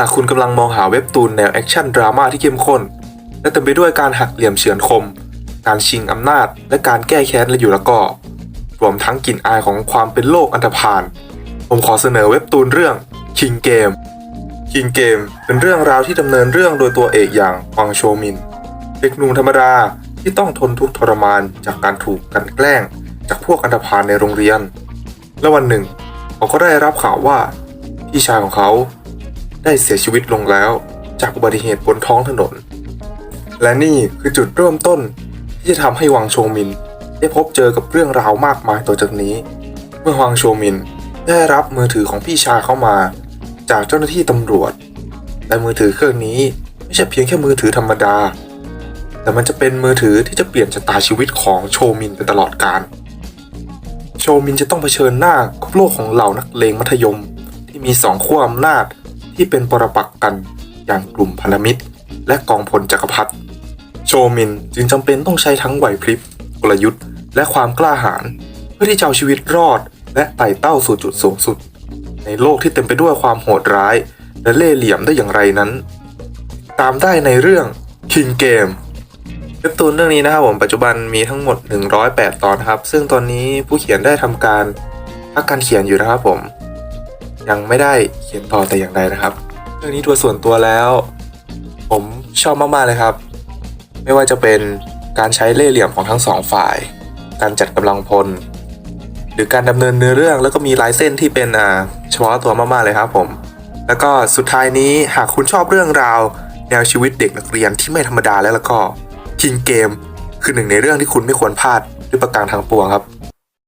หากคุณกำลังมองหาเว็บตูนแนวแอคชั่นดราม่าที่เข้มข้น และเต็มไปด้วยการหักเหลี่ยมเฉือนคม การชิงอำนาจ และการแก้แค้นและอยู่ล้วก็ รวมทั้งกลิ่นอายของความเป็นโลกอันธพาล ผมขอเสนอเว็บตูนเรื่อง King Game King Game เป็นเรื่องราวที่ดำเนินเรื่องโดยตัวเอกอย่างวังโชมิน เด็กหนุ่มธรรมดาที่ต้องทนทุกข์ทรมานจากการถูกกันแกล้ง จากพวกอันธพาลในโรงเรียน และวันหนึ่ง เขาก็ได้รับข่าวว่าพี่ชายของเขา ได้เสียชีวิตลงแล้ว จากอุบัติเหตุบนท้องถนน และนี่คือจุดเริ่มต้นที่จะทำให้วังโชมิน ได้พบเจอกับเรื่องราวมากมายต่อจากนี้ เมื่อวังโชมินได้รับมือถือของพี่ชายเข้ามา จากเจ้าหน้าที่ตำรวจ และมือถือเครื่องนี้ไม่ใช่เพียงแค่มือถือธรรมดา แต่มันจะเป็นมือถือที่จะเปลี่ยนชะตาชีวิตของโชมินไปตลอดกาลโชมินจะต้องเผชิญหน้ากับโลกของเหล่านักเลงมัธยม ที่มีสองขั้วอำนาจ ที่เป็นปรปักษ์กันอย่างกลุ่มพันธมิตร และกองพลจักรพรรดิโชมินจึงจำเป็นต้องใช้ทั้งไหวพริบกลยุทธ์ และความกล้าหาญเพื่อที่จะเอาชีวิตรอด และไต่เต้าสู่จุดสูงสุด ในโลกที่เต็มไปด้วยความโหดร้าย และเล่ห์เหลี่ยมได้อย่างไรนั้น ตามได้ในเรื่อง King Game เว็บตูนเรื่องนี้นะครับผมปัจจุบันมีทั้งหมด 108 ตอนครับ ซึ่งตอนนี้ผู้เขียนได้ทำการพักการเขียนอยู่นะครับผม ยังไม่ได้เขียนต่อแต่อย่างใดนะครับ เรื่องนี้ตัวส่วนตัวแล้ว ผมชอบมากๆเลยครับ ไม่ว่าจะเป็นการใช้เล่ห์เหลี่ยมของทั้งสองฝ่าย การจัดกำลังพล หรือการดำเนินเนื้อเรื่องแล้วก็มีลายเส้นที่เป็นอ่าเฉพาะตัวมากๆเลยครับผม แล้วก็สุดท้ายนี้หากคุณชอบเรื่องราว แนวชีวิตเด็กนักเรียนที่ไม่ธรรมดาแล้วแล้วก็ King Game คือหนึ่งในเรื่องที่คุณไม่ควรพลาดด้วยประการทางปวงครับ